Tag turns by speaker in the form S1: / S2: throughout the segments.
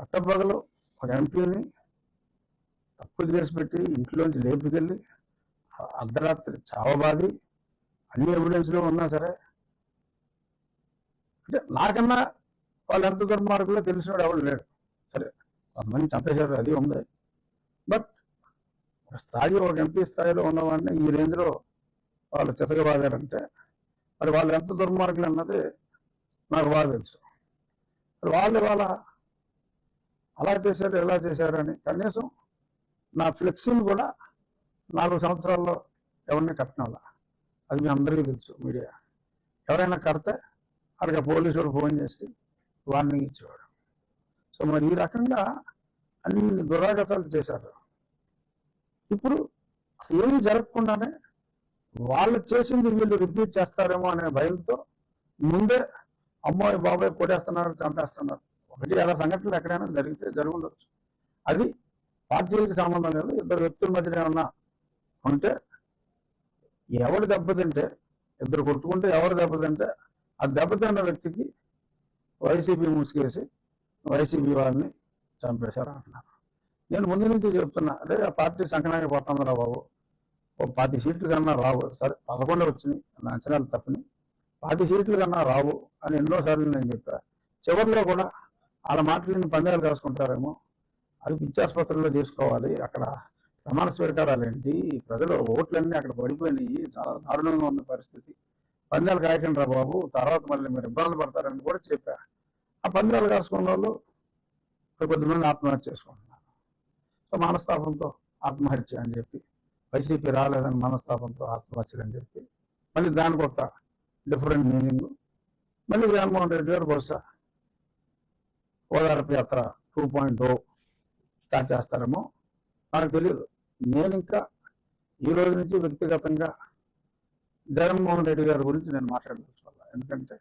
S1: పట్టపగలు ఒక ఎంపీని తప్పుడు కేసు పెట్టి ఇంట్లోంచి లేపుకెళ్ళి అర్ధరాత్రి చావబాది అన్ని ఎవిడెన్స్లో ఉన్నా సరే అంటే నాకన్నా వాళ్ళు ఎంత దుర్మార్గంలో తెలిసినాడు ఎవడు లేడు. సరే కొంతమంది చంపేశారు అది ఉంది. బట్ ఒక స్థాయి ఒక ఎంపీ స్థాయిలో ఉన్నవాడిని ఈ రేంజ్లో వాళ్ళు చితకబాదారంటే మరి వాళ్ళు ఎంత దుర్మార్గులు అన్నది నాకు బాగా తెలుసు. మరి వాళ్ళు వాళ్ళ అలా చేశారు ఎలా చేశారని కనీసం నా ఫ్లెక్సీని కూడా నాలుగు సంవత్సరాల్లో ఎవరిని కట్టిన అది మీ అందరికీ తెలుసు మీడియా. ఎవరైనా కడితే అక్కడ పోలీసుడు ఫోన్ చేసి వార్నింగ్ ఇచ్చేవాడు సో మరి ఈ రకంగా అన్ని దురాగతాలు చేశారు. ఇప్పుడు ఏమి ఏమీ జరగకుండానే వాళ్ళు చేసింది వీళ్ళు రిపీట్ చేస్తారేమో అనే భయంతో ముందే అమ్మాయి బాబాయ్ కొడేస్తున్నారు చంపేస్తున్నారు. ఒకటి అలా సంఘటనలు ఎక్కడైనా జరిగితే జరుగుండొచ్చు. అది పార్టీలకు సంబంధం లేదు ఇద్దరు వ్యక్తుల మధ్య ఏమన్నా ఉంటే ఎవరు దెబ్బతింటే ఇద్దరు కొట్టుకుంటే ఎవరు దెబ్బతింటే ఆ దెబ్బతిన్న వ్యక్తికి వైసీపీ ముసుగేసి వైసీపీ వాళ్ళని చంపేశారు అంటున్నారు. నేను ముందు నుంచి చెప్తున్నా అదే ఆ పార్టీ సంకనానికి పోతుందిరా బాబు. ఓ పది సీట్లు కన్నా రావు. సరే పదకొండు వచ్చినాయి నా అంచనాలు తప్పని పది సీట్లు కన్నా రావు అని ఎన్నోసార్లు నేను చెప్పా. చివరిలో కూడా వాళ్ళ మాటలని పందాలు కాసుకుంటారేమో అది పిచ్చాసుపత్రిలో చేసుకోవాలి. అక్కడ ప్రమాణ స్వీకారాలు ఏంటి? ప్రజలు ఓట్లన్నీ అక్కడ పడిపోయినాయి. చాలా దారుణంగా ఉన్న పరిస్థితి. పందాలు కాయకుండా రా బాబు. తర్వాత మళ్ళీ మీరు ఇబ్బందులు పడతారని కూడా చెప్పా. ఆ పందాలు కాసుకున్న వాళ్ళు కొద్దిమంది ఆత్మహత్య చేసుకుంటున్నారు. సో మనస్తాపంతో ఆత్మహత్య అని చెప్పి వైసీపీ రాలేదని మనస్తాపంతో ఆత్మహత్య అని చెప్పి మళ్ళీ దానికి ఒక డిఫరెంట్ మీనింగ్. మళ్ళీ జగన్మోహన్ రెడ్డి గారు బహుశా ఓదార్పు యాత్ర టూ పాయింట్ ఓ స్టార్ట్ చేస్తారేమో నాకు తెలియదు. నేను ఇంకా ఈ రోజు నుంచి వ్యక్తిగతంగా జగన్మోహన్ రెడ్డి గారి గురించి నేను మాట్లాడదలుచుకోవాలి. ఎందుకంటే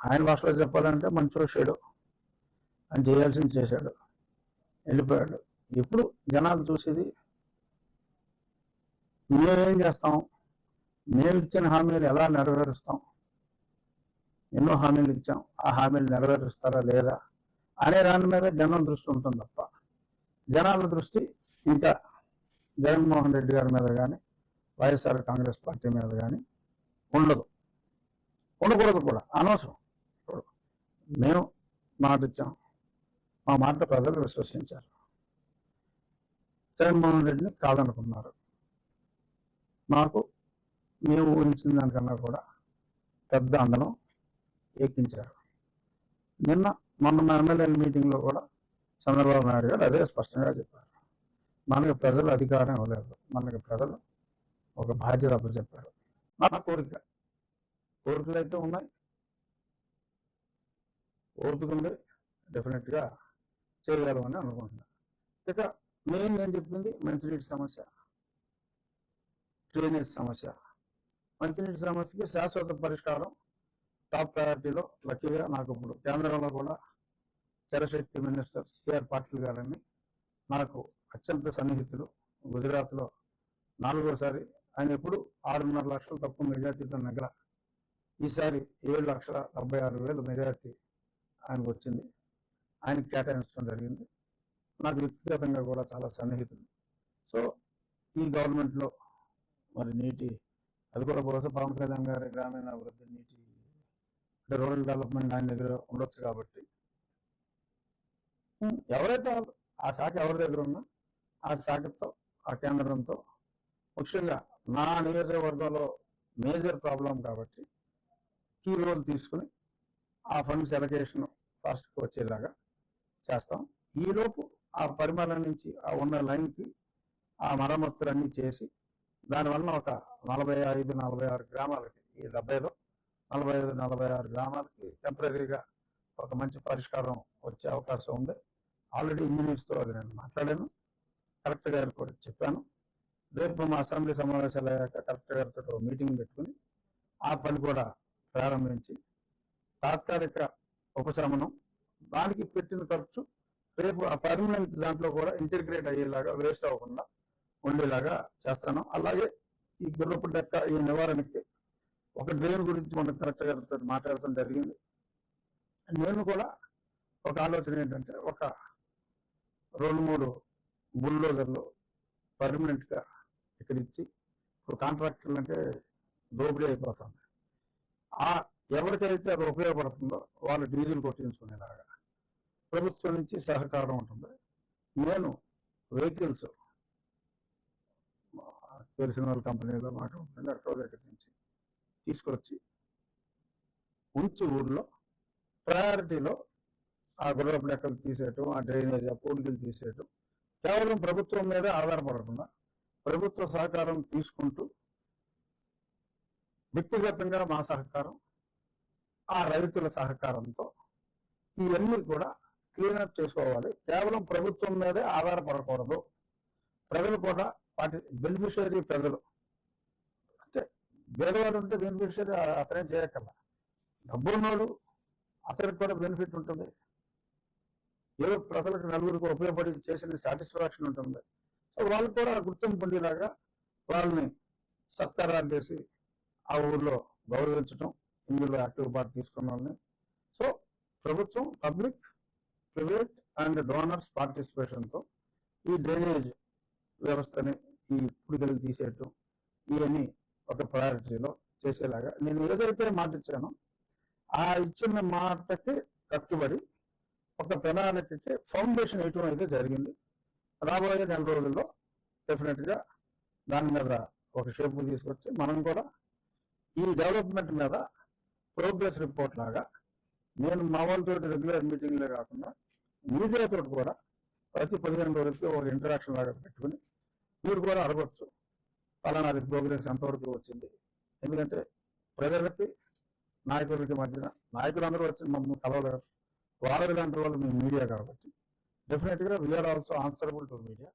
S1: ఆయన భాషలో చెప్పాలంటే మంచి షేడు ఆయన చేయాల్సింది చేశాడు. వెళ్ళిపోయాడు. ఇప్పుడు జనాలు చూసేది మేమేం చేస్తాం? మేము ఇచ్చిన హామీలు ఎలా నెరవేరుస్తాం? ఎన్నో హామీలు ఇచ్చాం. ఆ హామీలు నెరవేరుస్తారా లేదా అనే దాని మీద జనం దృష్టి ఉంటుంది తప్ప జనాల దృష్టి ఇంకా జగన్మోహన్ రెడ్డి గారి మీద కానీ వైఎస్ఆర్ కాంగ్రెస్ పార్టీ మీద కానీ ఉండదు. ఉండకూడదు కూడా. అనవసరం. ఇప్పుడు మేము మాట ఇచ్చాం. మా మాట ప్రజలు విశ్వసించారు. జగన్మోహన్ రెడ్డిని కాదనుకున్నారు. మాకు మేము ఊహించిన దానికన్నా కూడా పెద్ద అందనం ఎక్కించారు. నిన్న మొన్న మా ఎమ్మెల్యేల మీటింగ్లో కూడా చంద్రబాబు నాయుడు గారు అదే స్పష్టంగా చెప్పారు. మనకి ప్రజలు అధికారం ఇవ్వలేదు. మనకి ప్రజలు ఒక బాధ్యత అప్పచెప్పారు. మన కోరిక. కోరికలు అయితే ఉన్నాయి. ఓర్పుకుంది డెఫినెట్గా చేయగలమని అనుకుంటున్నాను. ఇక మెయిన్ నేను చెప్పింది మంచినీటి సమస్య. డ్రైనేజ్ సమస్య. మంచినీటి సమస్యకి శాశ్వత పరిష్కారం టాప్ ప్రయారిటీలో లక్కీగా నాకు ఇప్పుడు కేంద్రంలో కూడా జలశక్తి మినిస్టర్ సిఆర్ పాటిల్ గారని నాకు అత్యంత సన్నిహితులు. గుజరాత్లో నాలుగోసారి ఆయన ఎప్పుడు ఆరున్నర లక్షలు తక్కువ మెజార్టీతో నగర ఈసారి ఏడు లక్షల డెబ్బై ఆరు వేలు మెజార్టీ ఆయనకు వచ్చింది. ఆయనకి కేటాయించడం జరిగింది. నాకు వ్యక్తిగతంగా కూడా చాలా సన్నిహితులు. సో ఈ గవర్నమెంట్లో మరి నీటి అది కూడా బహుశా పవన్ కళ్యాణ్ గారి గ్రామీణ అభివృద్ధి నీటి అంటే రూరల్ డెవలప్మెంట్ ఆయన దగ్గర ఉండొచ్చు కాబట్టి. ఎవరైతే వాళ్ళు- ఆ శాఖ ఎవరి దగ్గర ఉన్నా ఆ శాఖతో ఆ కేంద్రంతో ముఖ్యంగా నా నియోజకవర్గంలో మేజర్ ప్రాబ్లం కాబట్టి కీ రోల్ తీసుకుని ఆ ఫండ్స్ ఎలకేషన్ ఫాస్ట్కి వచ్చేలాగా చేస్తాం. ఈలోపు ఆ పరిమాణం నుంచి ఆ ఉన్న లైన్కి ఆ మరమ్మతులన్నీ చేసి దానివల్ల ఒక నలభై ఐదు నలభై ఆరు గ్రామాలకి ఈ డెబ్బైలో నలభై ఐదు నలభై ఆరు గ్రామాలకి టెంపరీగా ఒక మంచి పరిష్కారం వచ్చే అవకాశం ఉంది. ఆల్రెడీ ఇంజనీర్స్తో అది నేను మాట్లాడాను. కలెక్టర్ గారికి కూడా చెప్పాను. రేపు మా అసెంబ్లీ సమావేశాలు అయ్యాక కలెక్టర్ గారితో మీటింగ్ పెట్టుకుని ఆ పని కూడా ప్రారంభించి తాత్కాలిక ఉపశమనం దానికి పెట్టిన ఖర్చు రేపు ఆ పర్మనెంట్ దాంట్లో కూడా ఇంటిగ్రేట్ అయ్యేలాగా వేస్ట్ అవ్వకుండా ఉండేలాగా చేస్తాను. అలాగే ఈ గుర్రపు డెక్క ఈ నివారణకి ఒక డ్రైన్ గురించి మనం కరెక్ట్ గారితో మాట్లాడటం జరిగింది. నేను కూడా ఒక ఆలోచన ఏంటంటే ఒక రెండు మూడు బుల్డోజర్లు పర్మనెంట్గా ఇక్కడ ఇచ్చి ఇప్పుడు కాంట్రాక్టర్లు అంటే దోపిడీ అయిపోతుంది. ఆ ఎవరికైతే అది ఉపయోగపడుతుందో వాళ్ళు డీజిల్ కొట్టించుకునేలాగా ప్రభుత్వం నుంచి సహకారం ఉంటుంది. నేను వెహికల్స్ తెలిసిన వాళ్ళ కంపెనీలో మా కంపెనీలో ఎక్కడో దగ్గర నుంచి తీసుకొచ్చి ఉంచి ఊర్లో ప్రయారిటీలో ఆ గుర్రపు లెక్కలు తీసేయటం ఆ డ్రైనేజ్ ఆ పూడికలు తీసేయటం కేవలం ప్రభుత్వం మీద ఆధారపడకుండా ప్రభుత్వ సహకారం తీసుకుంటూ వ్యక్తిగతంగా మా సహకారం ఆ రైతుల సహకారంతో ఇవన్నీ కూడా క్లీనప్ చేసుకోవాలి. కేవలం ప్రభుత్వం మీదే ఆధారపడకూడదు. ప్రజలు కూడా వాటి బెనిఫిషియరీ ప్రజలు పేదవాడు ఉంటే బెనిఫిషియరీ అతనే చేయక్కర్లా. డబ్బున్నోడు అతనికి కూడా బెనిఫిట్ ఉంటుంది. ఏదో ప్రజలకు నలుగురికి ఉపయోగపడి చేసిన సాటిస్ఫాక్షన్ ఉంటుంది. సో వాళ్ళు కూడా గుర్తింపు పొందేలాగా వాళ్ళని సత్కారాలు చేసి ఆ ఊర్లో గౌరవించడం ఇందులో యాక్టివ్ పార్ట్ తీసుకున్న వాళ్ళని. సో ప్రభుత్వం పబ్లిక్ ప్రైవేట్ అండ్ డోనర్స్ పార్టిసిపేషన్తో ఈ డ్రైనేజ్ వ్యవస్థని ఈ పుడికలు తీసేయటం ఇవన్నీ ఒక ప్రయారిటీలో చేసేలాగా నేను ఏదైతే మాట ఇచ్చానో ఆ ఇచ్చిన మాటకి కట్టుబడి ఒక ప్రణాళికకి ఫౌండేషన్ వేయటం అయితే జరిగింది. రాబోయే నెల రోజుల్లో డెఫినెట్గా దాని మీద ఒక షేపు తీసుకొచ్చి మనం కూడా ఈ డెవలప్మెంట్ మీద ప్రోగ్రెస్ రిపోర్ట్ లాగా నేను మా వాళ్ళతో రెగ్యులర్ మీటింగ్లే కాకుండా మీడియాతో కూడా ప్రతి పదిహేను రోజులకి ఒక ఇంటరాక్షన్ లాగా పెట్టుకుని మీరు కూడా అడగచ్చు. పలానా ప్రోగ్రెస్ ఎంతవరకు వచ్చింది? ఎందుకంటే ప్రజలకి నాయకులకి మధ్యన నాయకులు అందరూ వచ్చి మమ్మల్ని కలవలేరు. వాళ్ళ లాంటి వాళ్ళు మీ మీడియా కాబట్టి. డెఫినెట్గా we are also answerable to media